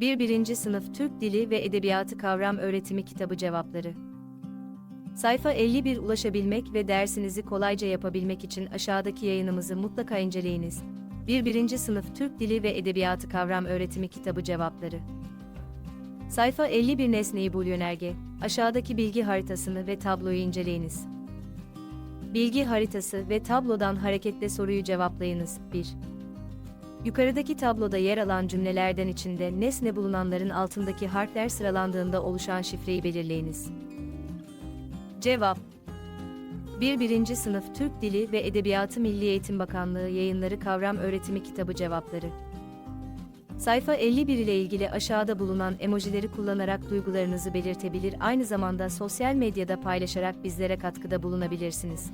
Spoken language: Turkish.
1. 1. Sınıf Türk Dili ve Edebiyatı Kavram Öğretimi Kitabı Cevapları Sayfa 51 ulaşabilmek ve dersinizi kolayca yapabilmek için aşağıdaki yayınımızı mutlaka inceleyiniz. 1. 1. Sınıf Türk Dili ve Edebiyatı Kavram Öğretimi Kitabı Cevapları Sayfa 51 Nesneyi bul yönerge, aşağıdaki bilgi haritasını ve tabloyu inceleyiniz. Bilgi haritası ve tablodan hareketle soruyu cevaplayınız. 1. Yukarıdaki tabloda yer alan cümlelerden içinde nesne bulunanların altındaki harfler sıralandığında oluşan şifreyi belirleyiniz. Cevap 1. 1. Sınıf Türk Dili ve Edebiyatı Milli Eğitim Bakanlığı Yayınları Kavram Öğretimi Kitabı Cevapları Sayfa 51 ile ilgili aşağıda bulunan emojileri kullanarak duygularınızı belirtebilir aynı zamanda sosyal medyada paylaşarak bizlere katkıda bulunabilirsiniz.